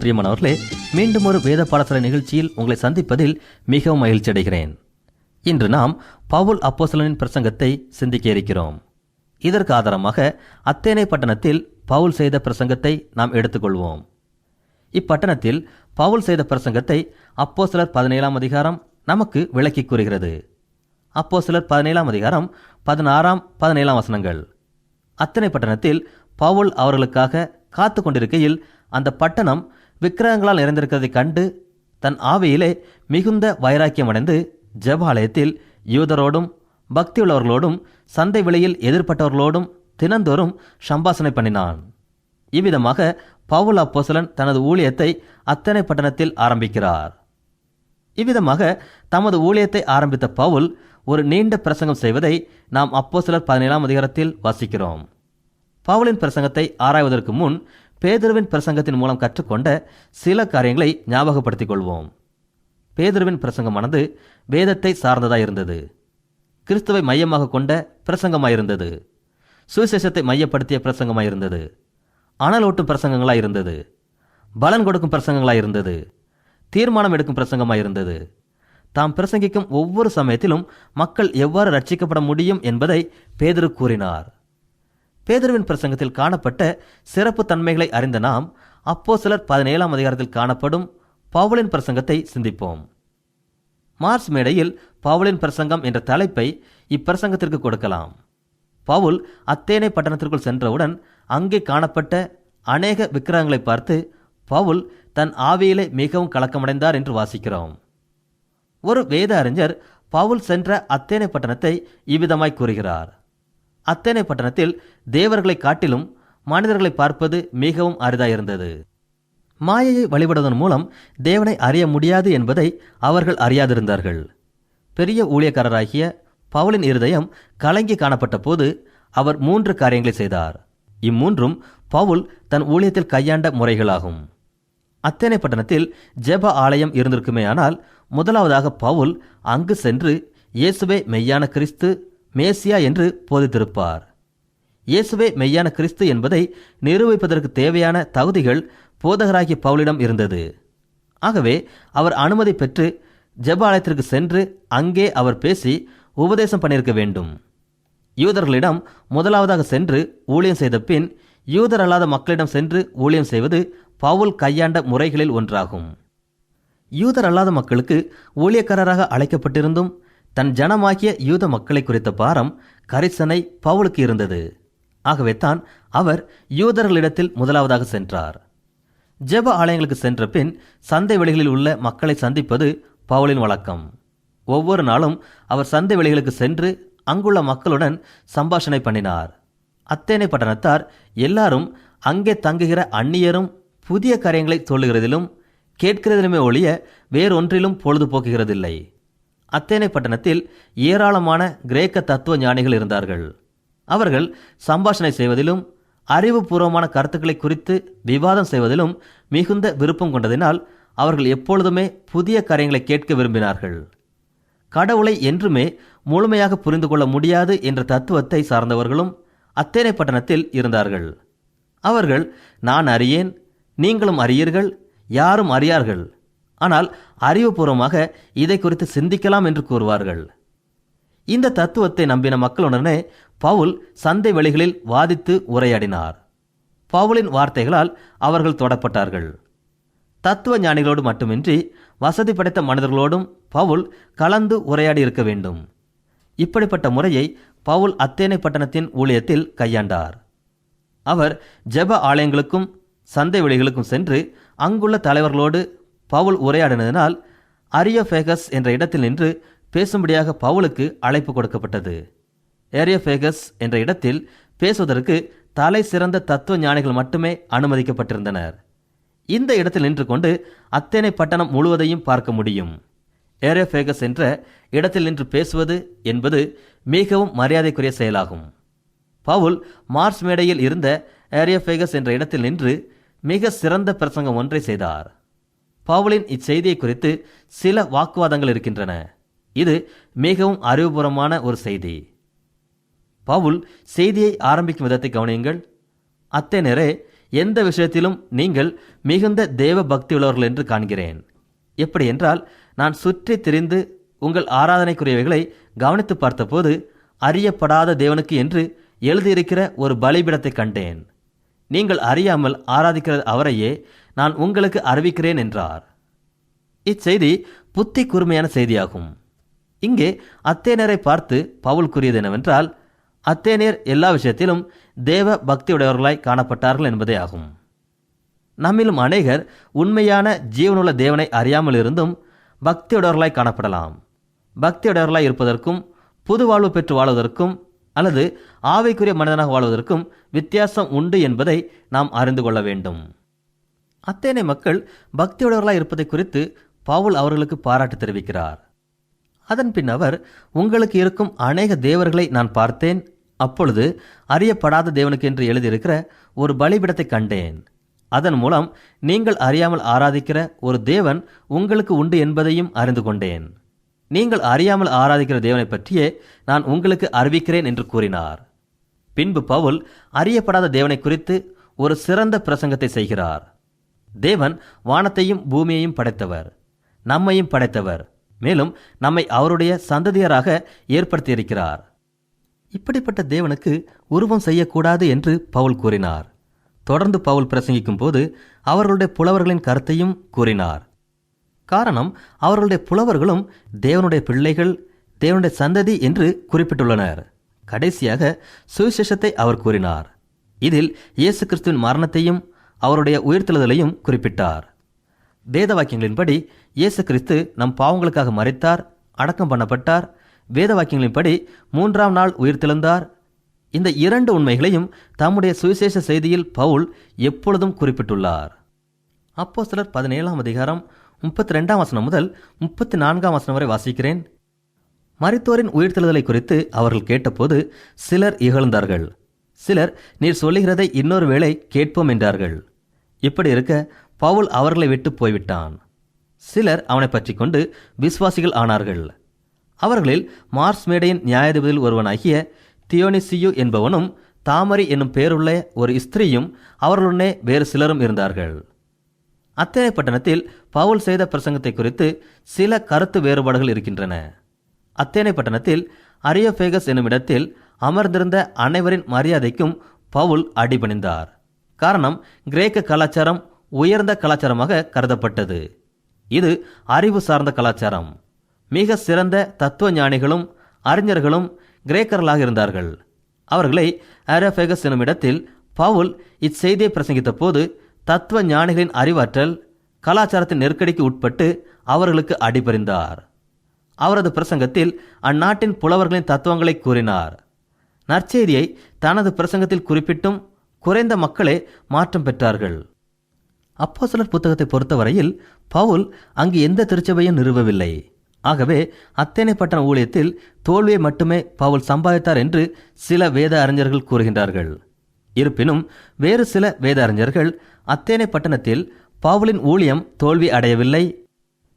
பிரியமானவர்களே மீண்டும் ஒரு வேத பாடசாலை நிகழ்ச்சியில் உங்களை சந்திப்பதில் மிகவும் மகிழ்ச்சி அடைகிறேன். இன்று நாம் பவுல் அப்போசலனின் பிரசங்கத்தை சிந்திக்க இருக்கிறோம். இதற்கு ஆதாரமாக அத்தேனை பட்டணத்தில் பவுல் செய்த பிரசங்கத்தை நாம் எடுத்துக்கொள்வோம். இப்பட்டணத்தில் பவுல் செய்த பிரசங்கத்தை அப்போ சிலர் பதினேழாம் அதிகாரம் நமக்கு விளக்கி கூறுகிறது. அப்போ சிலர் பதினேழாம் அதிகாரம் பதினாறாம் பதினேழாம் வசனங்கள். அத்தனை பட்டணத்தில் பவுல் அவர்களுக்காக காத்து கொண்டிருக்கையில் அந்த பட்டணம் விக்கிரகங்களால் நிறைந்திருக்கிறதை கண்டு தன் ஆவியிலே மிகுந்த வைராக்கியமடைந்து ஜபாலயத்தில் யூதரோடும் பக்தியுள்ளவர்களோடும் சந்தை விலையில் எதிர்ப்பட்டவர்களோடும் தினந்தோறும் சம்பாசனை பண்ணினான். இவ்விதமாக பவுல் அப்போசலன் தனது ஊழியத்தை அத்தனை பட்டணத்தில் ஆரம்பிக்கிறார். இவ்விதமாக தமது ஊழியத்தை ஆரம்பித்த பவுல் ஒரு நீண்ட பிரசங்கம் செய்வதை நாம் அப்போஸ்தலர் பதினேழாம் அதிகாரத்தில் வாசிக்கிறோம். பவுலின் பிரசங்கத்தை ஆராய்வதற்கு முன் பேதுருவின் பிரசங்கத்தின் மூலம் கற்றுக்கொண்ட சில காரியங்களை ஞாபகப்படுத்திக் கொள்வோம். பேதுருவின் பிரசங்கமானது வேதத்தை சார்ந்ததாக இருந்தது. கிறிஸ்துவை மையமாக கொண்ட பிரசங்கமாயிருந்தது சுவிசேஷத்தை மையப்படுத்திய பிரசங்கமாயிருந்தது அனலூட்டும் பிரசங்கங்களாய் இருந்தது. பலன் கொடுக்கும் பிரசங்கங்களாக இருந்தது. தீர்மானம் எடுக்கும் பிரசங்கமாக இருந்தது. தாம் பிரசங்கிக்கும் ஒவ்வொரு சமயத்திலும் மக்கள் எவ்வாறு ரட்சிக்கப்பட முடியும் என்பதை பேதுரு கூறினார். பேதருவின் பிரசங்கத்தில் காணப்பட்ட சிறப்பு தன்மைகளை அறிந்த நாம் அப்போ சிலர் பதினேழாம் அதிகாரத்தில் காணப்படும் பவுலின் பிரசங்கத்தை சிந்திப்போம். மார்ஸ் மேடையில் பவுலின் பிரசங்கம் என்ற தலைப்பை இப்பிரசங்கத்திற்கு கொடுக்கலாம். பவுல் அத்தேனை பட்டணத்திற்குள் சென்றவுடன் அங்கே காணப்பட்ட அநேக விக்கிரகங்களை பார்த்து பவுல் தன் ஆவியிலே மிகவும் கலக்கமடைந்தார் என்று வாசிக்கிறோம். ஒரு வேத அறிஞர் பவுல் சென்ற அத்தேனை பட்டணத்தை இவ்விதமாய் கூறுகிறார். அத்தேனை பட்டணத்தில் தேவர்களை காட்டிலும் மனிதர்களை பார்ப்பது மிகவும் அரிதாயிருந்தது. மாயையை வழிபடுவதன் மூலம் தேவனை அறிய முடியாது என்பதை அவர்கள் அறியாதிருந்தார்கள். பெரிய ஊழியக்காரராகிய பவுலின் இருதயம் கலங்கி காணப்பட்ட போது அவர் மூன்று காரியங்களை செய்தார். இம்மூன்றும் பவுல் தன் ஊழியத்தில் கையாண்ட முறைகளாகும். அத்தேனை பட்டணத்தில் ஜெப ஆலயம் இருந்திருக்குமேயானால் முதலாவதாக பவுல் அங்கு சென்று இயேசுவே மெய்யான கிறிஸ்து மேசியா என்று போதித்திருப்பார். இயேசுவே மெய்யான கிறிஸ்து என்பதை நிரூபிப்பதற்கு தேவையான தகுதிகள் போதகராகிய பவுலிடம் இருந்தது. ஆகவே அவர் அனுமதி பெற்று ஜெப ஆலயத்திற்கு சென்று அங்கே அவர் பேசி உபதேசம் பண்ணியிருக்க வேண்டும். யூதர்களிடம் முதலாவதாக சென்று ஊழியம் செய்த பின் யூதர் அல்லாத மக்களிடம் சென்று ஊழியம் செய்வது பவுல் கையாண்ட முறைகளில் ஒன்றாகும். யூதர் அல்லாத மக்களுக்கு ஊழியக்காரராக அழைக்கப்பட்டிருந்தும் தன் ஜனமாகிய யூத மக்களை குறித்த பாரம் கரிசனை பவுலுக்கு இருந்தது. ஆகவே தான் அவர் யூதர்களிடத்தில் முதலாவதாக சென்றார். ஜெப ஆலயங்களுக்கு சென்ற பின் சந்தை வெளிகளில் உள்ள மக்களை சந்திப்பது பவுலின் வழக்கம். ஒவ்வொரு நாளும் அவர் சந்தை வெளிகளுக்கு சென்று அங்குள்ள மக்களுடன் சம்பாஷணை பண்ணினார். அத்தேனை பட்டணத்தார் எல்லாரும் அங்கே தங்குகிற அந்நியரும் புதிய காரியங்களை சொல்லுகிறதிலும் கேட்கிறதிலுமே ஒழிய வேறொன்றிலும் பொழுதுபோக்குகிறதில்லை. அத்தேனை பட்டணத்தில் ஏராளமான கிரேக்க தத்துவ ஞானிகள் இருந்தார்கள். அவர்கள் சம்பாஷணை செய்வதிலும் அறிவுபூர்வமான கருத்துக்களை குறித்து விவாதம் செய்வதிலும் மிகுந்த விருப்பம் கொண்டதினால் அவர்கள் எப்பொழுதுமே புதிய காரியங்களை கேட்க விரும்பினார்கள். கடவுளை என்றுமே முழுமையாக புரிந்து கொள்ள முடியாது என்ற தத்துவத்தை சார்ந்தவர்களும் அத்தேனை பட்டணத்தில் இருந்தார்கள். அவர்கள் நான் அறியேன் நீங்களும் அறியீர்கள் யாரும் அறியார்கள். ஆனால் அறிவுபூர்வமாக இதை குறித்து சிந்திக்கலாம் என்று கூறுவார்கள். இந்த தத்துவத்தை நம்பின மக்களுடனே பவுல் சந்தை வெளிகளில் வாதித்து உரையாடினார். பவுலின் வார்த்தைகளால் அவர்கள் தொடப்பட்டார்கள். தத்துவ ஞானிகளோடு மட்டுமின்றி வசதி படைத்த மனிதர்களோடும் பவுல் கலந்து உரையாடி இருக்க வேண்டும். இப்படிப்பட்ட முறையை பவுல் அத்தேனை பட்டணத்தின் ஊழியத்தில் கையாண்டார். அவர் ஜெப ஆலயங்களுக்கும் சந்தை வெளிகளுக்கும் சென்று அங்குள்ள தலைவர்களோடு பவுல் உரையாடினதினால் அரியோஃபேகஸ் என்ற இடத்தில் நின்று பேசும்படியாக பவுலுக்கு அழைப்பு கொடுக்கப்பட்டது. ஏரியோஃபேகஸ் என்ற இடத்தில் பேசுவதற்கு தலை சிறந்த தத்துவ ஞானிகள் மட்டுமே அனுமதிக்கப்பட்டிருந்தனர். இந்த இடத்தில் நின்று கொண்டு அத்தேனை பட்டணம் முழுவதையும் பார்க்க முடியும். ஏரியோஃபேகஸ் என்ற இடத்தில் நின்று பேசுவது என்பது மிகவும் மரியாதைக்குரிய செயலாகும். பவுல் மார்ஸ் மேடையில் இருந்த ஏரியோஃபேகஸ் என்ற இடத்தில் நின்று மிக சிறந்த பிரசங்கம் ஒன்றை செய்தார். பவுலின் இச்செய்தியை குறித்து சில வாக்குவாதங்கள் இருக்கின்றன. இது மிகவும் அறிவுபூர்வமான ஒரு செய்தி. பவுல் செய்தியை ஆரம்பிக்கும் விதத்தை கவனியுங்கள். அத்தேனரே எந்த விஷயத்திலும் நீங்கள் மிகுந்த தேவ பக்தியுள்ளவர்கள் என்று காண்கிறேன். எப்படி என்றால் நான் சுற்றி திரிந்து உங்கள் ஆராதனைக்குரியவைகளை கவனித்து பார்த்தபோது அறியப்படாத தேவனுக்கு என்று எழுதியிருக்கிற ஒரு பலிபிடத்தை கண்டேன். நீங்கள் அறியாமல் ஆராதிக்கிற அவரையே நான் உங்களுக்கு அறிவிக்கிறேன் என்றார். இச்செய்தி புத்தி கூர்மையான செய்தியாகும். இங்கே அத்தேனரை பார்த்து பவுல் கூறியது என்னவென்றால் அத்தேனியர் எல்லா விஷயத்திலும் தேவ பக்தியுடையவர்களாய் காணப்பட்டார்கள் என்பதே ஆகும். நம்மிலும் அநேகர் உண்மையான ஜீவனுள்ள தேவனை அறியாமல் இருந்தும் பக்தியுடையவர்களாய் காணப்படலாம். பக்தியுடையவர்களாய் இருப்பதற்கும் புது வாழ்வு பெற்று வாழ்வதற்கும் அல்லது ஆவைக்குரிய மனிதனாக வாழ்வதற்கும் வித்தியாசம் உண்டு என்பதை நாம் அறிந்து கொள்ள வேண்டும். அத்தேனை மக்கள் பக்தியுடையவர்களாக இருப்பதை குறித்து பவுல் அவர்களுக்கு பாராட்டு தெரிவிக்கிறார். அதன் பின் அவர் உங்களுக்கு இருக்கும் அநேக தேவர்களை நான் பார்த்தேன். அப்பொழுது அறியப்படாத தேவனுக்கு என்று எழுதியிருக்கிற ஒரு பலிபிடத்தை கண்டேன். அதன் மூலம் நீங்கள் அறியாமல் ஆராதிக்கிற ஒரு தேவன் உங்களுக்கு உண்டு என்பதையும் அறிந்து கொண்டேன். நீங்கள் அறியாமல் ஆராதிக்கிற தேவனை பற்றியே நான் உங்களுக்கு அறிவிக்கிறேன் என்று கூறினார். பின்பு பவுல் அறியப்படாத தேவனை குறித்து ஒரு சிறந்த பிரசங்கத்தை செய்கிறார். தேவன் வானத்தையும் பூமியையும் படைத்தவர் நம்மையும் படைத்தவர். மேலும் நம்மை அவருடைய சந்ததியராக ஏற்படுத்தியிருக்கிறார். இப்படிப்பட்ட தேவனுக்கு உருவம் செய்யக்கூடாது என்று பவுல் கூறினார். தொடர்ந்து பவுல் பிரசங்கிக்கும் போது அவர்களுடைய புலவர்களின் கருத்தையும் கூறினார். காரணம் அவர்களுடைய புலவர்களும் தேவனுடைய பிள்ளைகள் தேவனுடைய சந்ததி என்று குறிப்பிட்டுள்ளனர். கடைசியாக சுவிசேஷத்தை அவர் கூறினார். இதில் இயேசு கிறிஸ்துவின் மரணத்தையும் அவருடைய உயிர்த்தெழுதலையும் குறிப்பிட்டார். வேத வாக்கியங்களின்படி இயேசு கிறிஸ்து நம் பாவங்களுக்காக மறைத்தார் அடக்கம் பண்ணப்பட்டார். வேத வாக்கியங்களின்படி மூன்றாம் நாள் உயிர்த்தெழுந்தார். இந்த இரண்டு உண்மைகளையும் தம்முடைய சுவிசேஷ செய்தியில் பவுல் எப்பொழுதும் குறிப்பிட்டுள்ளார். அப்போ சிலர் பதினேழாம் அதிகாரம் முப்பத்தி ரெண்டாம் வசனம் முதல் முப்பத்தி நான்காம் வசனம் வரை வாசிக்கிறேன். மறைத்தோரின் உயிர்த்தெழுதலை குறித்து அவர்கள் கேட்டபோது சிலர் இகழ்ந்தார்கள். சிலர் நீர் சொல்லுகிறதை இன்னொரு வேளை கேட்போம் என்றார்கள். இப்படி இருக்க பவுல் அவர்களை விட்டு போய்விட்டான். சிலர் அவனை பற்றி கொண்டு விசுவாசிகள் ஆனார்கள். அவர்களில் மார்ஸ் மேடையின் நியாயாதிபதியில் ஒருவனாகிய தியோனிசியு என்பவனும் தாமரி என்னும் பெயருள்ள ஒரு ஸ்திரீயும் அவர்களுடனே வேறு சிலரும் இருந்தார்கள். அத்தனை பட்டணத்தில் பவுல் செய்த பிரசங்கத்தை குறித்து சில கருத்து வேறுபாடுகள் இருக்கின்றன. அத்தேனை பட்டணத்தில் அரியோபேகஸ் என்னும் இடத்தில் அமர்ந்திருந்த அனைவரின் மரியாதைக்கும் பவுல் அடிபணிந்தார் காரணம் கிரேக்க கலாச்சாரம் உயர்ந்த கலாச்சாரமாக கருதப்பட்டது. இது அறிவு சார்ந்த கலாச்சாரம். மிக சிறந்த தத்துவ ஞானிகளும் அறிஞர்களும் கிரேக்கர்களாக இருந்தார்கள். அவர்களை அரபேகஸ் என்னும் இடத்தில் பவுல் இச்செய்தியை பிரசங்கித்த போது தத்துவ ஞானிகளின் அறிவாற்றல் கலாச்சாரத்தின் நெருக்கடிக்கு உட்பட்டு அவர்களுக்கு அடிபறிந்தார் அவரது பிரசங்கத்தில் அந்நாட்டின் புலவர்களின் தத்துவங்களை கூறினார். நற்செய்தியை தனது பிரசங்கத்தில் குறிப்பிட்டும் குறைந்த மக்களே மாற்றம் பெற்றார்கள். அப்போஸ்தலர் புத்தகத்தை பொறுத்தவரையில் பவுல் அங்கு எந்த திருச்சபையும் நிறுவவில்லை. ஆகவே அத்தேனை பட்டண ஊழியத்தில் தோல்வியை மட்டுமே பவுல் சம்பாதித்தார் என்று சில வேத அறிஞர்கள் கூறுகின்றார்கள். இருப்பினும் வேறு சில வேத அறிஞர்கள் அத்தேனை பட்டணத்தில் பவுலின் ஊழியம் தோல்வி அடையவில்லை.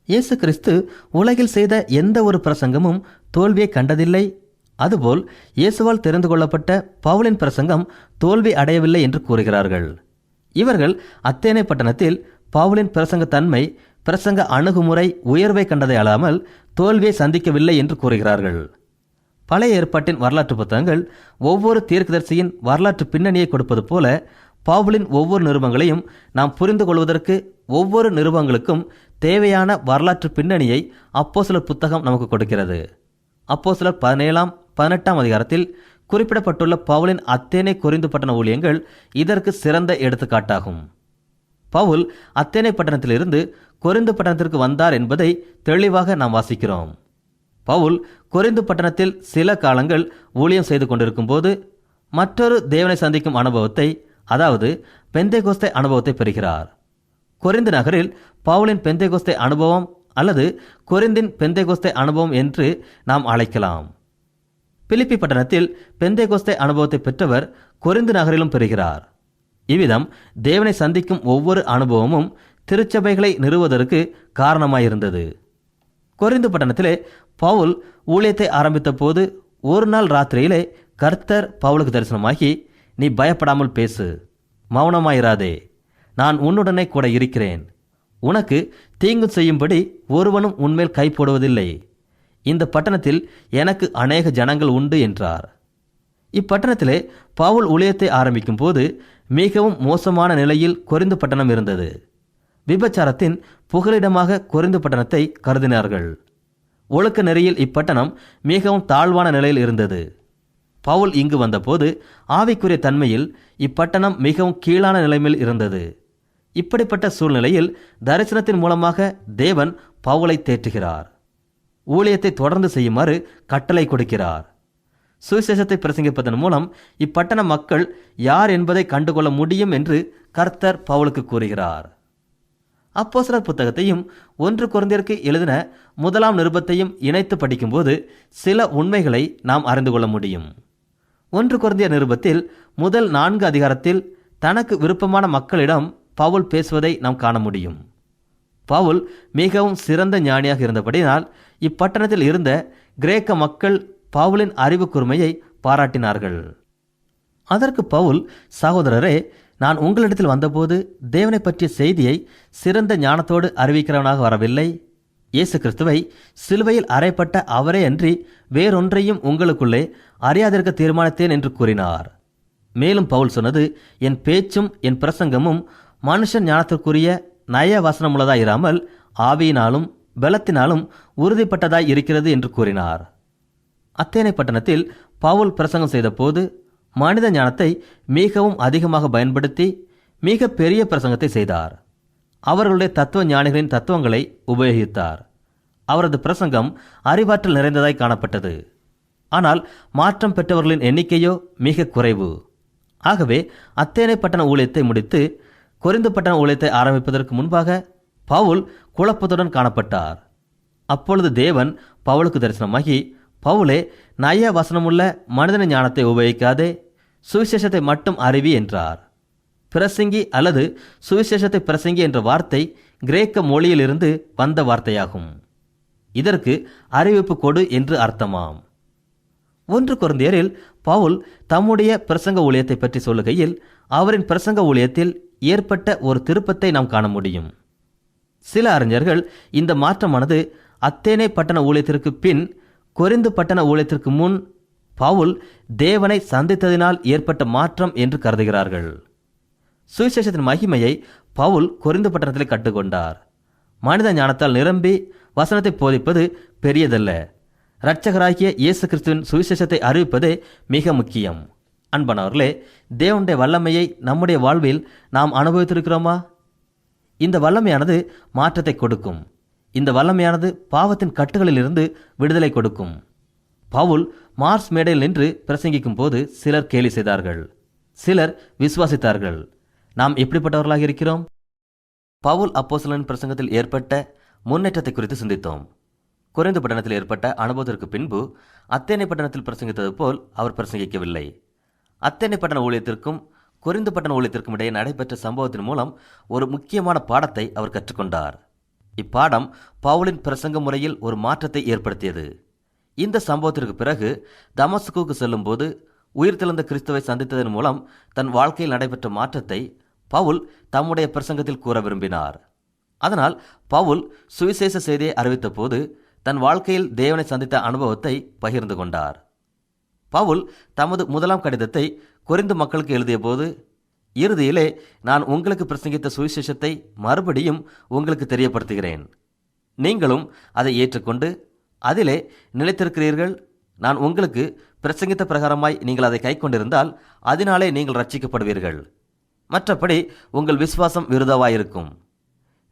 இயேசு கிறிஸ்து உலகில் செய்த எந்த ஒரு பிரசங்கமும் தோல்வியை கண்டதில்லை. அதுபோல் இயேசுவால் தெரிந்து கொள்ளப்பட்ட பவுலின் பிரசங்கம் தோல்வி அடையவில்லை என்று கூறுகிறார்கள். இவர்கள் அத்தேனை பட்டணத்தில் பவுலின் பிரசங்க தன்மை பிரசங்க அணுகுமுறை உயர்வை கண்டதை அல்லாமல் தோல்வியை சந்திக்கவில்லை என்று கூறுகிறார்கள். பழைய ஏற்பாட்டின் வரலாற்று புத்தகங்கள் ஒவ்வொரு தீர்க்கதரிசியின் வரலாற்று பின்னணியை கொடுப்பது போல பவுலின் ஒவ்வொரு நிருபங்களையும் நாம் புரிந்து கொள்வதற்கு ஒவ்வொரு நிருபங்களுக்கும் தேவையான வரலாற்று பின்னணியை அப்போஸ்தலர் புத்தகம் நமக்கு கொடுக்கிறது. அப்போஸ்தலர் பதினேழாம் பதினெட்டாம் அதிகாரத்தில் குறிப்பிடப்பட்டுள்ள பவுலின் அத்தேனை குறிந்து பட்டண ஊழியங்கள் இதற்கு சிறந்த எடுத்துக்காட்டாகும். பவுல் அத்தேனை பட்டணத்திலிருந்து கொரிந்து பட்டணத்திற்கு வந்தார் என்பதை தெளிவாக நாம் வாசிக்கிறோம். பவுல் கொரிந்து பட்டணத்தில் சில காலங்கள் ஊழியம் செய்து கொண்டிருக்கும் போது மற்றொரு தேவனை சந்திக்கும் அனுபவத்தை அதாவது பெந்தேகோஸ்தே அனுபவத்தை பெறுகிறார். கொரிந்து நகரில் பவுலின் பெந்தேகோஸ்தே அனுபவம் அல்லது கொரிந்தின் பெந்தேகோஸ்தே அனுபவம் என்று நாம் அழைக்கலாம். பிலிப்பி பட்டணத்தில் பெந்தேகோஸ்தே அனுபவத்தை பெற்றவர் கொரிந்து நகரிலும் பெறுகிறார். இவ்விதம் தேவனை சந்திக்கும் ஒவ்வொரு அனுபவமும் திருச்சபைகளை நிறுவதற்கு காரணமாயிருந்தது. கொரிந்து பட்டணத்திலே பவுல் ஊழியத்தை ஆரம்பித்த போது ஒரு நாள் ராத்திரியிலே கர்த்தர் பவுலுக்கு தரிசனமாகி நீ பயப்படாமல் பேசு மௌனமாயிராதே நான் உன்னுடனே கூட இருக்கிறேன். உனக்கு தீங்கு செய்யும்படி ஒருவனும் உன்மேல் கை போடுவதில்லை. இந்த பட்டணத்தில் எனக்கு அநேக ஜனங்கள் உண்டு என்றார். இப்பட்டணத்திலே பவுல் ஊழியத்தை ஆரம்பிக்கும் போது மிகவும் மோசமான நிலையில் கொரிந்து பட்டணம் இருந்தது. விபச்சாரத்தின் புகலிடமாக கொரிந்து பட்டணத்தை கருதினார்கள். ஒழுக்க நெறியில் இப்பட்டணம் மிகவும் தாழ்வான நிலையில் இருந்தது. பவுல் இங்கு வந்தபோது ஆவிக்குரிய தன்மையில் இப்பட்டணம் மிகவும் கீழான நிலைமையில் இருந்தது. இப்படிப்பட்ட சூழ்நிலையில் தரிசனத்தின் மூலமாக தேவன் பவுலை தேற்றுகிறார். ஊழியத்தை தொடர்ந்து செய்யுமாறு கட்டளை கொடுக்கிறார். சுவிசேஷத்தை பிரசங்கிப்பதன் மூலம் இப்பட்டண மக்கள் யார் என்பதை கண்டுகொள்ள முடியும் என்று கர்த்தர் பவுலுக்கு கூறுகிறார். அப்போஸ்தலர் புத்தகத்தையும் ஒன்று குழந்தையருக்கு எழுதின முதலாம் நிருபத்தையும் இணைத்து படிக்கும்போது சில உண்மைகளை நாம் அறிந்து கொள்ள முடியும். ஒன்று குழந்தைய நிருபத்தில் முதல் நான்கு அதிகாரத்தில் தனக்கு விருப்பமான மக்களிடம் பவுல் பேசுவதை நாம் காண முடியும். பவுல் மிகவும் சிறந்த ஞானியாக இருந்தபடினால் இப்பட்டணத்தில் இருந்த கிரேக்க மக்கள் பவுலின் அறிவு கூர்மையை பாராட்டினார்கள். அதற்கு பவுல் சகோதரரே நான் உங்களிடத்தில் வந்தபோது தேவனை பற்றிய செய்தியை சிறந்த ஞானத்தோடு அறிவிக்கிறவனாக வரவில்லை. இயேசு கிறிஸ்துவை சிலுவையில் அறைப்பட்ட அவரே அன்றி வேறொன்றையும் உங்களுக்குள்ளே அறியாதிருக்க தீர்மானித்தேன் என்று கூறினார். மேலும் பவுல் சொன்னது என் பேச்சும் என் பிரசங்கமும் மனுஷன் ஞானத்திற்குரிய நய வசனமுள்ளதாயிராமல் ஆவியினாலும் பலத்தினாலும் உறுதிப்பட்டதாய் இருக்கிறது என்று கூறினார். அத்தேனை பட்டணத்தில் பவுல் பிரசங்கம் செய்தபோது மனித ஞானத்தை மிகவும் அதிகமாக பயன்படுத்தி மிக பெரிய பிரசங்கத்தை செய்தார். அவர்களுடைய தத்துவ ஞானிகளின் தத்துவங்களை உபயோகித்தார். அவரது பிரசங்கம் அறிவாற்றல் நிறைந்ததாய் காணப்பட்டது. ஆனால் மாற்றம் பெற்றவர்களின் எண்ணிக்கையோ மிக குறைவு. ஆகவே அத்தேனை பட்டண ஊழியத்தை முடித்து கொரிந்து பட்டண ஊழியத்தை ஆரம்பிப்பதற்கு முன்பாக பவுல் குழப்பத்துடன் காணப்பட்டார். அப்பொழுது தேவன் பவுலுக்கு தரிசனமாகி பவுலே நய வசனமுள்ள மனிதன ஞானத்தை உபயோகிக்காதே சுவிசேஷத்தை மட்டும் அறிவி என்றார். பிரசங்கி அல்லது சுவிசேஷத்தை பிரசங்கி என்ற வார்த்தை கிரேக்க மொழியிலிருந்து வந்த வார்த்தையாகும். இதற்கு அறிவிப்பு கொடு என்று அர்த்தமாம். ஒன்று குழந்தையரில் பவுல் தம்முடைய பிரசங்க ஊழியத்தை பற்றி சொல்லுகையில் அவரின் பிரசங்க ஊழியத்தில் ஏற்பட்ட ஒரு திருப்பத்தை நாம் காண முடியும். சில அறிஞர்கள் இந்த மாற்றமானது அத்தேனே பட்டண ஊழியத்திற்கு பின் கொரிந்து பட்டண ஊழியத்திற்கு முன் பவுல் தேவனை சந்தித்ததினால் ஏற்பட்ட மாற்றம் என்று கருதுகிறார்கள். சுவிசேஷத்தின் மகிமையை பவுல் கொரிந்து பட்டணத்தில் கற்றுக்கொண்டார். மனித ஞானத்தால் நிரம்பி வசனத்தை போதிப்பது பெரியதல்ல. இரட்சகராகிய இயேசு கிறிஸ்துவின் சுவிசேஷத்தை அறிவிப்பதே மிக முக்கியம். அன்பானவர்களே தேவனுடைய வல்லமையை நம்முடைய வாழ்வில் நாம் அனுபவித்திருக்கிறோமா? இந்த வல்லமையானது மாற்றத்தை கொடுக்கும். இந்த வல்லமையானது பாவத்தின் கட்டுகளிலிருந்து விடுதலை கொடுக்கும். பவுல் மார்ஸ் மேடையில் நின்று பிரசங்கிக்கும் போது சிலர் கேலி செய்தார்கள். சிலர் விசுவாசித்தார்கள். நாம் எப்படிப்பட்டவர்களாக இருக்கிறோம்? பவுல் அப்போசலன் பிரசங்கத்தில் ஏற்பட்ட முன்னேற்றத்தை குறித்து சிந்தித்தோம். குறைந்த பட்டணத்தில் ஏற்பட்ட அனுபவத்திற்கு பின்பு அத்தேனை பட்டணத்தில் பிரசங்கித்தது போல் அவர் பிரசங்கிக்கவில்லை. அத்தனை பட்டண ஊழியத்திற்கும் குறைந்த பட்டண ஊழியத்திற்கும் இடையே நடைபெற்ற சம்பவத்தின் மூலம் ஒரு முக்கியமான பாடத்தை அவர் கற்றுக்கொண்டார். இப்பாடம் பவுலின் பிரசங்க முறையில் ஒரு மாற்றத்தை ஏற்படுத்தியது. இந்த சம்பவத்திற்கு பிறகு தமஸ்குக்கு செல்லும்போது உயிர்த்தெழுந்த கிறிஸ்துவை சந்தித்ததன் மூலம் தன் வாழ்க்கையில் நடைபெற்ற மாற்றத்தை பவுல் தம்முடைய பிரசங்கத்தில் கூற விரும்பினார். அதனால் பவுல் சுவிசேஷ செய்தியை அறிவித்த போது தன் வாழ்க்கையில் தேவனை சந்தித்த அனுபவத்தை பகிர்ந்து கொண்டார். பவுல் தமது முதலாம் கடிதத்தை குறைந்து மக்களுக்கு எழுதியபோது இறுதியிலே நான் உங்களுக்கு பிரசங்கித்த சுவிசேஷத்தை மறுபடியும் உங்களுக்கு தெரியப்படுத்துகிறேன். நீங்களும் அதை ஏற்றுக்கொண்டு அதிலே நிலைத்திருக்கிறீர்கள். நான் உங்களுக்கு பிரசங்கித்த பிரகாரமாய் நீங்கள் அதை கைக்கொண்டிருந்தால் அதனாலே நீங்கள் ரட்சிக்கப்படுவீர்கள் மற்றபடி உங்கள் விசுவாசம் விருதாவாயிருக்கும்.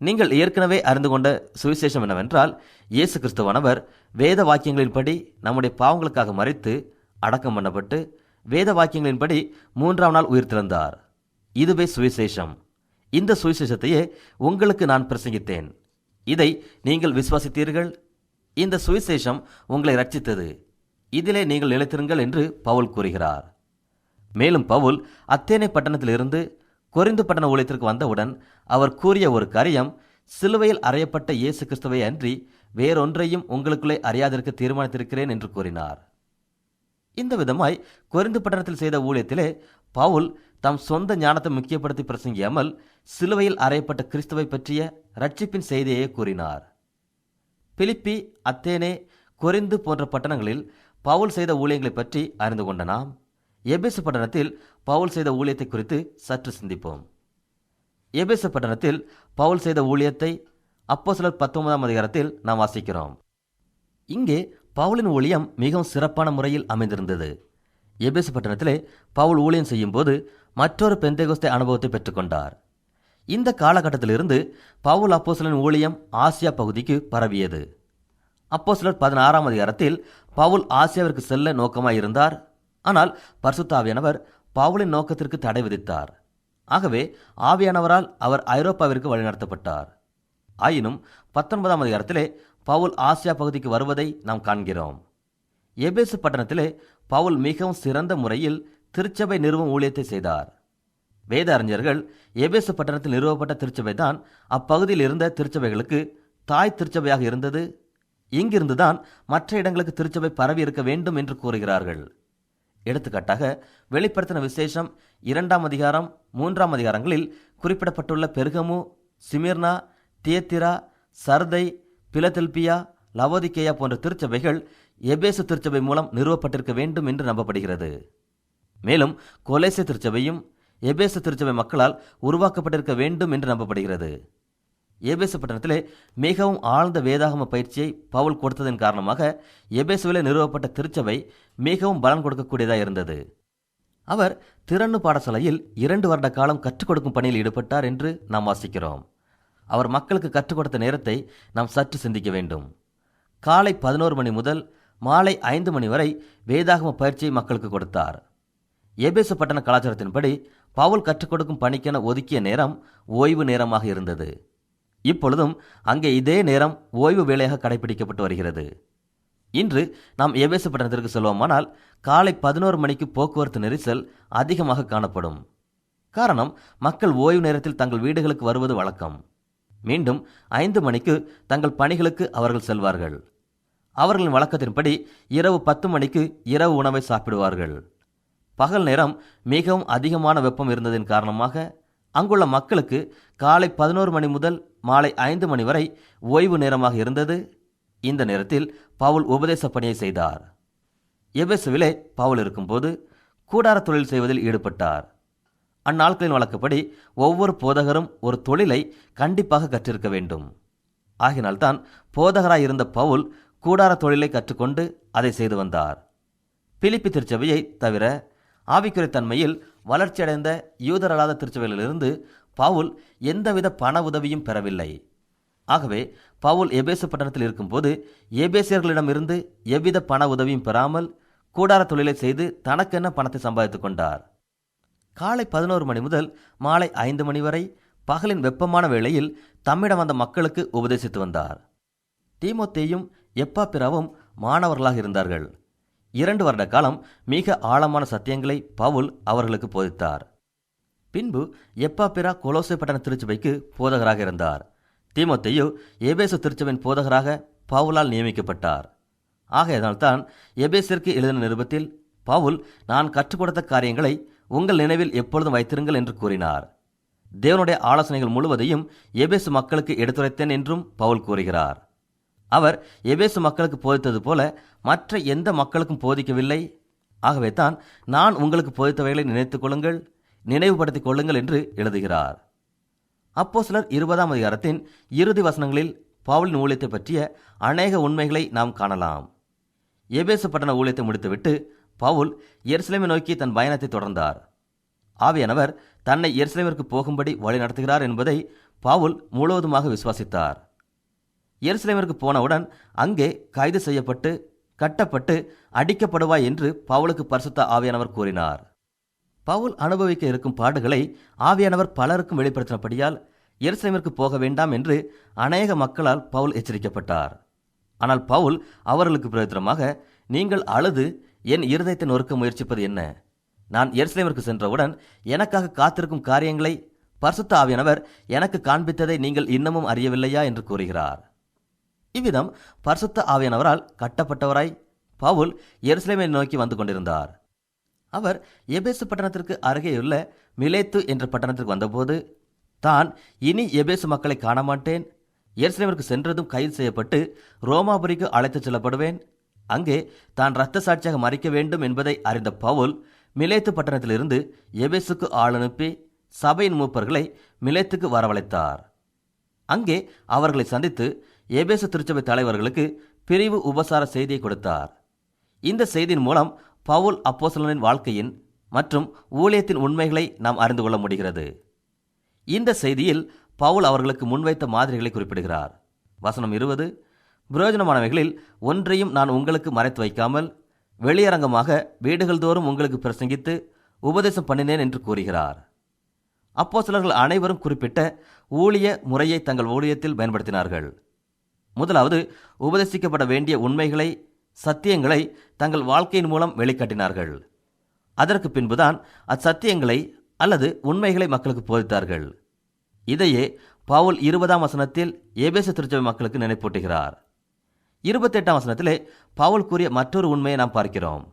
நீங்கள் ஏற்கனவே அறிந்து கொண்ட சுவிசேஷம் என்னவென்றால் இயேசு கிறிஸ்துவானவர் வேத வாக்கியங்களின்படி நம்முடைய பாவங்களுக்காக மறைத்து அடக்கம் பண்ணப்பட்டு வேத வாக்கியங்களின்படி மூன்றாம் நாள் உயிர்த்திருந்தார் இதுவே சுவிசேஷம். இந்த சுவிசேஷத்தையே உங்களுக்கு நான் பிரசங்கித்தேன். இதை நீங்கள் விசுவாசித்தீர்கள். இந்த சுவிசேஷம் உங்களை ரட்சித்தது இதிலே நீங்கள் நிலைத்திருங்கள் என்று பவுல் கூறுகிறார். மேலும் பவுல் அத்தேனை பட்டணத்திலிருந்து கொரிந்து பட்டண ஊழியத்திற்கு வந்தவுடன் அவர் கூறிய ஒரு காரியம் சிலுவையில் அறையப்பட்ட இயேசு கிறிஸ்துவை அன்றி வேறொன்றையும் உங்களுக்குள்ளே அறியாதிருக்க தீர்மானித்திருக்கிறேன் என்று கூறினார். இந்த விதமாய் கொரிந்து பட்டணத்தில் செய்த ஊழியத்திலே பவுல் தம் சொந்த ஞானத்தை முக்கியப்படுத்தி பிரசங்கியாமல் சிலுவையில் அறையப்பட்ட கிறிஸ்துவை பற்றிய ரட்சிப்பின் செய்தியை கூறினார். பிலிப்பி அத்தேனே கொரிந்து போன்ற பட்டணங்களில் பவுல் செய்த ஊழியங்களை பற்றி அறிந்து கொண்ட நாம் எபேசு பட்டணத்தில் பவுல் செய்த ஊழியத்தை குறித்து சற்று சிந்திப்போம். எபேசு பட்டணத்தில் பவுல் செய்த ஊழியத்தை அப்போ சிலர் பத்தொன்பதாம் அதிகாரத்தில் நாம் வாசிக்கிறோம். இங்கே பவுலின் ஊழியம் மிகவும் சிறப்பான முறையில் அமைந்திருந்தது. எபேசு பட்டணத்திலே பவுல் ஊழியம் செய்யும்போது மற்றொரு பெந்தேகோஸ்தே அனுபவத்தை பெற்றுக்கொண்டார். இந்த காலகட்டத்திலிருந்து பவுல் அப்போசலின் ஊழியம் ஆசியா பகுதிக்கு பரவியது. அப்போசலர் பதினாறாம் அதிகாரத்தில் பவுல் ஆசியாவிற்கு செல்ல நோக்கமாக இருந்தார் ஆனால் பர்சுத்தாவியானவர் பவுலின் நோக்கத்திற்கு தடை விதித்தார். ஆகவே ஆவியானவரால் அவர் ஐரோப்பாவிற்கு வழிநடத்தப்பட்டார். ஆயினும் பத்தொன்பதாம் அதிகாரத்திலே பவுல் ஆசியா பகுதிக்கு வருவதை நாம் காண்கிறோம். எபேசு பட்டணத்திலே பவுல் மிகவும் சிறந்த முறையில் திருச்சபை நிறுவம் ஊழியத்தை செய்தார். வேத அறிஞர்கள் எபேசு பட்டணத்தில் நிறுவப்பட்ட திருச்சபை தான் அப்பகுதியில் இருந்த திருச்சபைகளுக்கு தாய் திருச்சபையாக இருந்தது. இங்கிருந்துதான் மற்ற இடங்களுக்கு திருச்சபை பரவி இருக்க வேண்டும் என்று கூறுகிறார்கள். எடுத்துக்காட்டாக வெளிப்படுத்தின விசேஷம் இரண்டாம் அதிகாரம் மூன்றாம் அதிகாரங்களில் குறிப்பிடப்பட்டுள்ள Pergamum Smyrna Thyatira Sardis Philadelphia Laodicea போன்ற திருச்சபைகள் எபேசு திருச்சபை மூலம் நிறுவப்பட்டிருக்க வேண்டும் என்று நம்பப்படுகிறது. மேலும் கொலேசிய திருச்சபையும் எபேசு திருச்சபை மக்களால் உருவாக்கப்பட்டிருக்க வேண்டும் என்று நம்பப்படுகிறது. எபேசு பட்டணத்திலே மிகவும் ஆழ்ந்த வேதாகம பயிற்சியை பவுல் கொடுத்ததன் காரணமாக எபேசுவிலே நிறுவப்பட்ட திருச்சபை மிகவும் பலன் கொடுக்கக்கூடியதாக இருந்தது. அவர் திறன்னு பாடசாலையில் இரண்டு வருட காலம் கற்றுக் கொடுக்கும் பணியில் ஈடுபட்டார் என்று நாம் வாசிக்கிறோம். அவர் மக்களுக்கு கற்றுக் கொடுத்த நேரத்தை நாம் சற்று சிந்திக்க வேண்டும். காலை பதினோரு மணி முதல் மாலை ஐந்து மணி வரை வேதாகம பயிற்சியை மக்களுக்கு கொடுத்தார். எபேசு பட்டண கலாச்சாரத்தின்படி பவுல் கற்றுக் கொடுக்கும் பணிக்கென ஒதுக்கிய நேரம் ஓய்வு நேரமாக இருந்தது. இப்பொழுதும் அங்கே இதே நேரம் ஓய்வு வேலையாக கடைபிடிக்கப்பட்டு வருகிறது. இன்று நாம் எபேசு பட்டணத்திற்கு செல்வோமானால் காலை பதினோரு மணிக்கு போக்குவரத்து நெரிசல் அதிகமாக காணப்படும். காரணம் மக்கள் ஓய்வு நேரத்தில் தங்கள் வீடுகளுக்கு வருவது வழக்கம். மீண்டும் ஐந்து மணிக்கு தங்கள் பணிகளுக்கு அவர்கள் செல்வார்கள். அவர்களின் வழக்கத்தின்படி இரவு பத்து மணிக்கு இரவு உணவை சாப்பிடுவார்கள். பகல் நேரம் மிகவும் அதிகமான வெப்பம் இருந்ததின் காரணமாக அங்குள்ள மக்களுக்கு காலை பதினோரு மணி முதல் மாலை ஐந்து மணி வரை ஓய்வு நேரமாக இருந்தது. இந்த நேரத்தில் பவுல் உபதேச பணியை செய்தார். எபேசுவிலே பவுல் இருக்கும்போது கூடார தொழில் செய்வதில் ஈடுபட்டார். அந்நாட்களின் வழக்கப்படி ஒவ்வொரு போதகரும் ஒரு தொழிலை கண்டிப்பாக கற்றிருக்க வேண்டும். ஆகினால்தான் போதகராய் இருந்த பவுல் கூடார தொழிலை கற்றுக்கொண்டு அதை செய்து வந்தார். பிலிப்பி திருச்சபையை தவிர ஆவிக்குறை தன்மையில் வளர்ச்சியடைந்த யூதரல்லாத திருச்சபைகளிலிருந்து பவுல் எந்தவித பண உதவியும் பெறவில்லை. ஆகவே பவுல் எபேசு பட்டணத்தில் இருக்கும்போது எபேசியர்களிடமிருந்து எவ்வித பண உதவியும் பெறாமல் கூடார தொழிலை செய்து தனக்கென்ன பணத்தை சம்பாதித்துக் கொண்டார்? காலை பதினோரு மணி முதல் மாலை ஐந்து மணி வரை பகலின் வெப்பமான வேளையில் தம்மிடம் வந்த மக்களுக்கு உபதேசித்து வந்தார். தீமோத்தேயும் எப்பாப்பிராவும் மாணவர்களாக இருந்தார்கள். இரண்டு வருட காலம் மிக ஆழமான சத்தியங்களை பவுல் அவர்களுக்கு போதித்தார். பின்பு எப்பாபிரா கொலோசை பட்டண திருச்சபைக்கு போதகராக இருந்தார். தீமோத்தேயு எபேசு திருச்சபையின் போதகராக பவுலால் நியமிக்கப்பட்டார். ஆகையதால்தான் எபேசிற்கு எழுதின நிருபத்தில் பவுல் நான் கற்றுக் கொடுத்த காரியங்களை உங்கள் நினைவில் எப்பொழுதும் வைத்திருங்கள் என்று கூறினார். தேவனுடைய ஆலோசனைகள் முழுவதையும் எபேசு மக்களுக்கு எடுத்துரைத்தேன் என்றும் பவுல் கூறுகிறார். அவர் எபேசு மக்களுக்கு போதித்தது போல மற்ற எந்த மக்களுக்கும் போதிக்கவில்லை? ஆகவே தான் நான் உங்களுக்கு போதித்தவைகளை நினைத்துக் கொள்ளுங்கள் நினைவுபடுத்திக் கொள்ளுங்கள் என்று எழுதுகிறார். அப்போ சிலர் இருபதாம் அதிகாரத்தின் இறுதி வசனங்களில் பவுலின் ஊழியத்தை பற்றிய அநேக உண்மைகளை நாம் காணலாம். எபேசு பட்டண ஊழியத்தை முடித்துவிட்டு பவுல் எருசலேமை நோக்கி தன் பயணத்தை தொடர்ந்தார். ஆவியானவர் தன்னை எருசலேமிற்கு போகும்படி வழி நடத்துகிறார் என்பதை பவுல் முழுவதுமாக விசுவாசித்தார். எருசலேமிற்கு போனவுடன் அங்கே கைது செய்யப்பட்டு கட்டப்பட்டு அடிக்கப்படுவாய் என்று பவுலுக்கு பரிசுத்த ஆவியானவர் கூறினார். பவுல் அனுபவிக்க இருக்கும் பாடுகளை ஆவியானவர் பலருக்கும் வெளிப்படுத்தினபடியால் எருசலேமிற்கு போக வேண்டாம் என்று அநேக மக்களால் பவுல் எச்சரிக்கப்பட்டார். ஆனால் பவுல் அவர்களுக்கு பிரயோஜனமாக நீங்கள் அழுது என் இருதயத்தை நொறுக்க முயற்சிப்பது என்ன? நான் எருசலேமிற்கு சென்றவுடன் எனக்காக காத்திருக்கும் காரியங்களை பரிசுத்த ஆவியானவர் எனக்கு காண்பித்ததை நீங்கள் இன்னமும் அறியவில்லையா? என்று கூறுகிறார். இவ்விதம் பரிசுத்த ஆவியானவரால் கட்டப்பட்டவராய் பவுல் எருசலேமை நோக்கி வந்து கொண்டிருந்தார். அவர் எபேசு பட்டணத்திற்கு அருகேயுள்ள மிலேத்து என்ற பட்டணத்திற்கு வந்தபோது தான் இனி எபேசு மக்களை காண மாட்டேன் எருசலேமிற்கு சென்றதும் கைது செய்யப்பட்டு ரோமாபுரிக்கு அழைத்துச் செல்லப்படுவேன். அங்கே தான் இரத்த சாட்சியாக மறிக்க வேண்டும் என்பதை அறிந்த பவுல் மிலேத்து பட்டணத்திலிருந்து எபேசுக்கு ஆள் அனுப்பி சபையின் மூப்பர்களை மிலேத்துக்கு வரவழைத்தார். அங்கே அவர்களை சந்தித்து எபேசு திருச்சபை தலைவர்களுக்கு பிரிவு உபசார செய்தியை கொடுத்தார். இந்த செய்தியின் மூலம் பவுல் அப்போசலனின் வாழ்க்கையின் மற்றும் ஊழியத்தின் உண்மைகளை நாம் அறிந்து கொள்ள முடிகிறது. இந்த செய்தியில் பவுல் அவர்களுக்கு முன்வைத்த மாதிரிகளை குறிப்பிடுகிறார். வசனம் இருபது பிரயோஜனமானவைகளில் ஒன்றையும் நான் உங்களுக்கு மறைத்து வைக்காமல் வெளியரங்கமாக வீடுகள் தோறும் உங்களுக்கு பிரசங்கித்து உபதேசம் பண்ணினேன் என்று கூறுகிறார். அப்போ சிலர்கள் அனைவரும் குறிப்பிட்ட ஊழிய முறையை தங்கள் ஊழியத்தில் பயன்படுத்தினார்கள். முதலாவது உபதேசிக்கப்பட வேண்டிய உண்மைகளை சத்தியங்களை தங்கள் வாழ்க்கையின் மூலம் வெளிக்காட்டினார்கள். அதற்கு பின்புதான் அச்சத்தியங்களை அல்லது உண்மைகளை மக்களுக்கு போதித்தார்கள். இதையே பவுல் இருபதாம் வசனத்தில் ஏபேச திருச்சபை மக்களுக்கு நினைப்பூட்டுகிறார். இருபத்தெட்டாம் வசனத்திலே பவுல் கூறிய மற்றொரு உண்மையை நாம் பார்க்கிறோம்.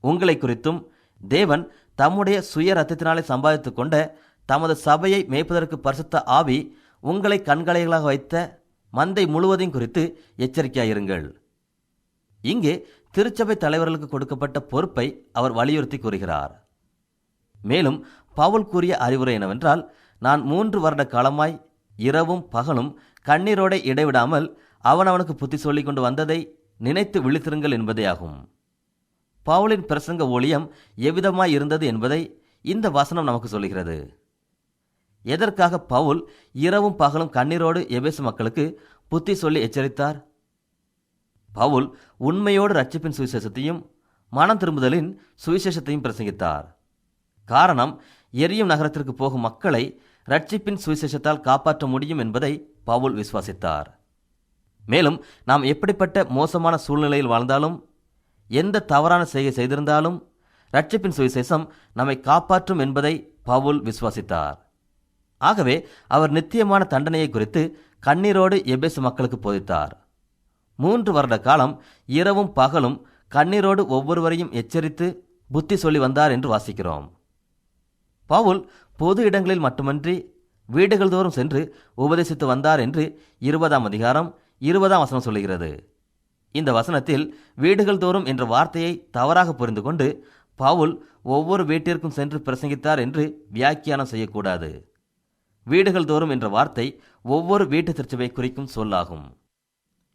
உங்களை குறித்தும் தேவன் தம்முடைய சுய ரத்தத்தினாலே சம்பாதித்துக் கொண்ட தமது சபையை மேய்ப்பதற்கு பரிசுத்த ஆவி உங்களை கண்களைகளாக வைத்த மந்தை முழுவதையும் குறித்து எச்சரிக்கையாயிருங்கள். இங்கே திருச்சபை தலைவர்களுக்கு கொடுக்கப்பட்ட பொறுப்பை அவர் வலியுறுத்தி கூறுகிறார். மேலும் பவுல் கூறிய அறிவுரை என்னவென்றால் நான் மூன்று வருட காலமாய் இரவும் பகலும் கண்ணீரோட இடைவிடாமல் அவன் அவனுக்கு புத்தி சொல்லிக் கொண்டு வந்ததை நினைத்து விழித்திருங்கள் என்பதேயாகும். பவுலின் பிரசங்க ஒளியம் எவ்விதமாய் இருந்தது என்பதை இந்த வசனம் நமக்கு சொல்கிறது எதற்காக பவுல் இரவும் பகலும் கண்ணீரோடு எபேசு மக்களுக்கு புத்தி சொல்லி எச்சரித்தார்? பவுல் உண்மையோடு ரட்சிப்பின் சுவிசேஷத்தையும் மனம் திரும்புதலின் சுவிசேஷத்தையும் பிரசங்கித்தார். காரணம் எரியும் நகரத்திற்கு போகும் மக்களை ரட்சிப்பின் சுவிசேஷத்தால் காப்பாற்ற முடியும் என்பதை பவுல் விசுவாசித்தார். மேலும் நாம் எப்படிப்பட்ட மோசமான சூழ்நிலையில் வாழ்ந்தாலும் எந்த தவறான செய்கை செய்திருந்தாலும் ரட்சிப்பின் சுவிசேஷம் நம்மை காப்பாற்றும் என்பதை பவுல் விசுவாசித்தார். ஆகவே அவர் நித்தியமான தண்டனையை குறித்து கண்ணீரோடு எபேசு மக்களுக்கு போதித்தார். மூன்று வருட காலம் இரவும் பகலும் கண்ணீரோடு ஒவ்வொருவரையும் எச்சரித்து புத்தி சொல்லி வந்தார் என்று வாசிக்கிறோம். பவுல் பொது இடங்களில் மட்டுமன்றி வீடுகள் தோறும் சென்று உபதேசித்து வந்தார் என்று இருபதாம் அதிகாரம் இருபதாம் வசனம் சொல்லுகிறது. இந்த வசனத்தில் வீடுகள் தோறும் என்ற வார்த்தையை தவறாக புரிந்து கொண்டு பவுல் ஒவ்வொரு வீட்டிற்கும் சென்று பிரசங்கித்தார் என்று வியாக்கியானம் செய்யக்கூடாது. வீடுகள் தோறும் என்ற வார்த்தை ஒவ்வொரு வீட்டு திருச்சபை குறிக்கும் சொல்லாகும்.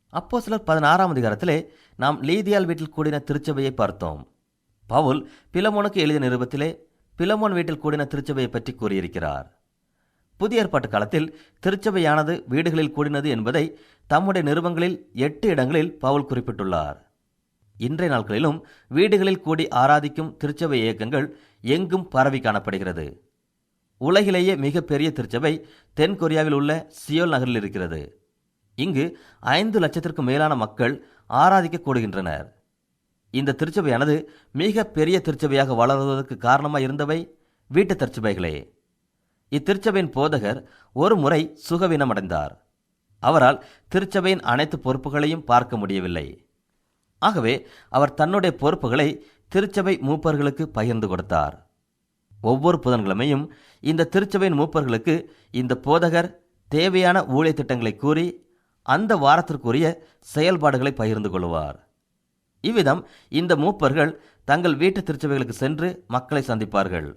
அப்போ சிலர் பதினாறாம் அதிகாரத்திலே நாம் லீதியால் வீட்டில் கூடின திருச்சபையை பார்த்தோம். பவுல் பிலமோனுக்கு எழுதிய நிருபத்திலே பிலமோன் வீட்டில் கூடின திருச்சபையை பற்றி கூறியிருக்கிறார். புதிய ஏற்பாட்டு காலத்தில் திருச்சபையானது வீடுகளில் கூடினது என்பதை தம்முடைய நிறுவங்களில் எட்டு இடங்களில் பவுல் குறிப்பிட்டுள்ளார். இன்றைய நாட்களிலும் வீடுகளில் கூடி ஆராதிக்கும் திருச்சபை இயக்கங்கள் எங்கும் பரவி காணப்படுகிறது. உலகிலேயே மிகப்பெரிய திருச்சபை தென் கொரியாவில் உள்ள சியோல் நகரில் இருக்கிறது. இங்கு ஐந்து லட்சத்திற்கும் மேலான மக்கள் ஆராதிக்க கூடுகின்றனர். இந்த திருச்சபையானது மிக பெரிய திருச்சபையாக வளர்வதற்கு காரணமாக இருந்தவை வீட்டு திருச்சபைகளே இத்திருச்சபையின் போதகர் ஒரு முறை சுகவீனமடைந்தார். அவரால் திருச்சபையின் அனைத்து பொறுப்புகளையும் பார்க்க முடியவில்லை. ஆகவே அவர் தன்னுடைய பொறுப்புகளை திருச்சபை மூப்பர்களுக்கு பகிர்ந்து கொடுத்தார். ஒவ்வொரு புதன்கிழமையும் இந்த திருச்சபையின் மூப்பர்களுக்கு இந்த போதகர் தேவையான ஊழிய திட்டங்களை கூறி அந்த வாரத்திற்குரிய செயல்பாடுகளை பகிர்ந்து கொள்வார். இவ்விதம் இந்த மூப்பர்கள் தங்கள் வீட்டு திருச்சபைகளுக்கு சென்று மக்களை சந்திப்பார்கள்.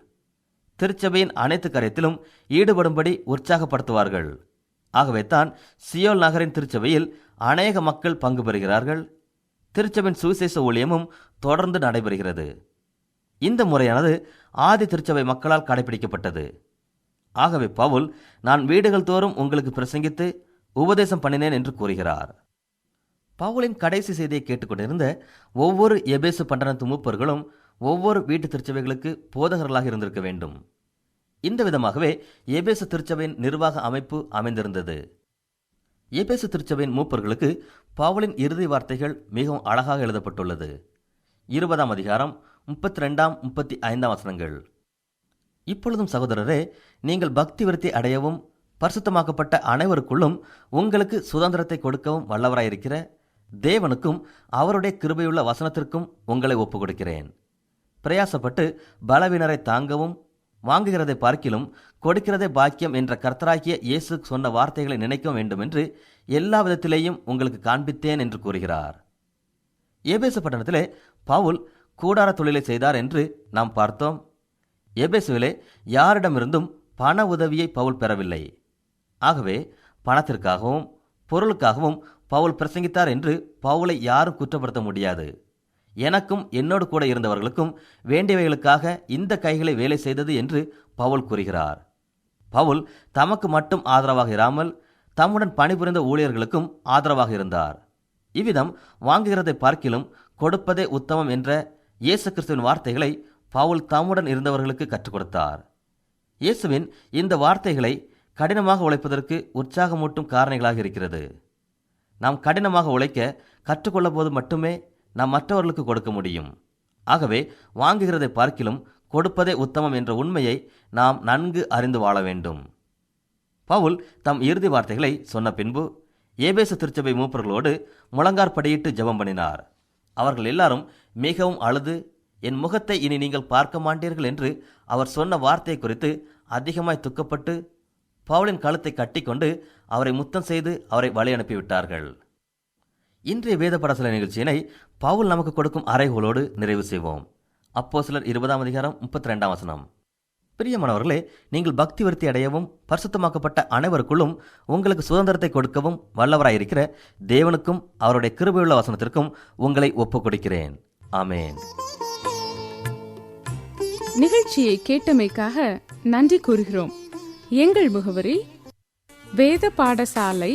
திருச்சபையின் அனைத்து காரியத்திலும் ஈடுபடும்படி உற்சாகப்படுத்துவார்கள். ஆகவே தான் சியோல் நகரின் திருச்சபையில் அநேக மக்கள் பங்கு பெறுகிறார்கள். திருச்சபையின் சுவிசேஷ ஊழியமும் தொடர்ந்து நடைபெறுகிறது. இந்த முறையானது ஆதி திருச்சபை மக்களால் கடைபிடிக்கப்பட்டது. ஆகவே பவுல் நான் வீடுகள் தோறும் உங்களுக்கு பிரசங்கித்து உபதேசம் பண்ணினேன் என்று கூறுகிறார். பவுலின் கடைசி செய்தியை கேட்டுக்கொண்டிருந்த ஒவ்வொரு எபேசு பண்டனத்து மூப்பர்களும் ஒவ்வொரு வீட்டு திருச்சபைகளுக்கு போதகர்களாக இருந்திருக்க வேண்டும். இந்த விதமாகவே எபேசு திருச்சபையின் நிர்வாக அமைப்பு அமைந்திருந்தது. எபேசு திருச்சபையின் மூப்பர்களுக்கு பாவலின் இறுதி வார்த்தைகள் மிகவும் அழகாக எழுதப்பட்டுள்ளது. இருபதாம் அதிகாரம் முப்பத்தி ரெண்டாம் முப்பத்தி ஐந்தாம் வசனங்கள். இப்பொழுதும் சகோதரரே நீங்கள் பக்தி விருத்தி அடையவும் பரிசுத்தமாக்கப்பட்ட அனைவருக்குள்ளும் உங்களுக்கு சுதந்திரத்தை கொடுக்கவும் வல்லவராயிருக்கிற தேவனுக்கும் அவருடைய கிருபையுள்ள வசனத்திற்கும் உங்களை ஒப்புக் கொடுக்கிறேன் பிரயாசப்பட்டு பலவினரை தாங்கவும் வாங்குகிறதை பார்க்கிலும் கொடுக்கிறதே பாக்கியம் என்ற கர்த்தராகிய இயேசு சொன்ன வார்த்தைகளை நினைக்க வேண்டும் என்று எல்லா விதத்திலேயும் உங்களுக்கு காண்பித்தேன் என்று கூறுகிறார். ஏபேசு பட்டணத்திலே பவுல் கூடார தொழிலை செய்தார் என்று நாம் பார்த்தோம். எபேசுவிலே யாரிடமிருந்தும் பண உதவியை பவுல் பெறவில்லை. ஆகவே பணத்திற்காகவும் பொருளுக்காகவும் பவுல் பிரசங்கித்தார் என்று பவுலை யாரும் குற்றப்படுத்த முடியாது. எனக்கும் என்னோடு கூட இருந்தவர்களுக்கும் வேண்டியவைகளுக்காக இந்த கைகளை வேலை செய்தது என்று பவுல் கூறுகிறார். பவுல் தமக்கு மட்டும் ஆதரவாக இராமல் தம்முடன் பணிபுரிந்த ஊழியர்களுக்கும் ஆதரவாக இருந்தார். இவ்விதம் வாங்குகிறதை பார்க்கிலும் கொடுப்பதே உத்தமம் என்ற இயேசு கிறிஸ்துவின் வார்த்தைகளை பவுல் தம்முடன் இருந்தவர்களுக்கு கற்றுக் கொடுத்தார். இயேசுவின் இந்த வார்த்தைகளை கடினமாக உழைப்பதற்கு உற்சாகமூட்டும் காரணிகளாக இருக்கிறது. நாம் கடினமாக உழைக்க கற்றுக்கொள்ள போது மட்டுமே நாம் மற்றவர்களுக்கு கொடுக்க முடியும். ஆகவே வாங்குகிறதை பார்க்கிலும் கொடுப்பதே உத்தமம் என்ற உண்மையை நாம் நன்கு அறிந்து வாழ வேண்டும். பவுல் தம் இறுதி வார்த்தைகளை சொன்ன பின்பு ஏபேசு திருச்சபை மூப்பர்களோடு முழங்கார்படியிட்டு ஜெபம் பண்ணினார். அவர்கள் எல்லாரும் மிகவும் அழுது என் முகத்தை இனி நீங்கள் பார்க்க மாட்டீர்கள் என்று அவர் சொன்ன வார்த்தை குறித்து அதிகமாய் துக்கப்பட்டு பவுலின் கழுத்தை கட்டிக்கொண்டு அவரை முத்தம் செய்து அவரை வழி அனுப்பிவிட்டார்கள் இன்றைய வேத படசல நிகழ்ச்சியினை பவுல் நமக்கு கொடுக்கும் அறைகோளோடு நிறைவு செய்வோம். அப்போ சிலர் இருபதாம் அதிகாரம் முப்பத்தி ரெண்டாம் வசனம். பிரியமானவர்களே நீங்கள் பக்தி விருத்தி அடையவும் பரிசுத்தமாக்கப்பட்ட அனைவருக்குள்ளும் உங்களுக்கு சுதந்திரத்தை கொடுக்கவும் வல்லவராயிருக்கிற தேவனுக்கும் அவருடைய கிருபையுள்ள வசனத்திற்கும் உங்களை ஒப்புக் கொடுக்கிறேன் ஆமேன். நிகழ்ச்சியை கேட்டமைக்காக நன்றி கூறுகிறோம். எங்கள் முகவரி வேத பாடசாலை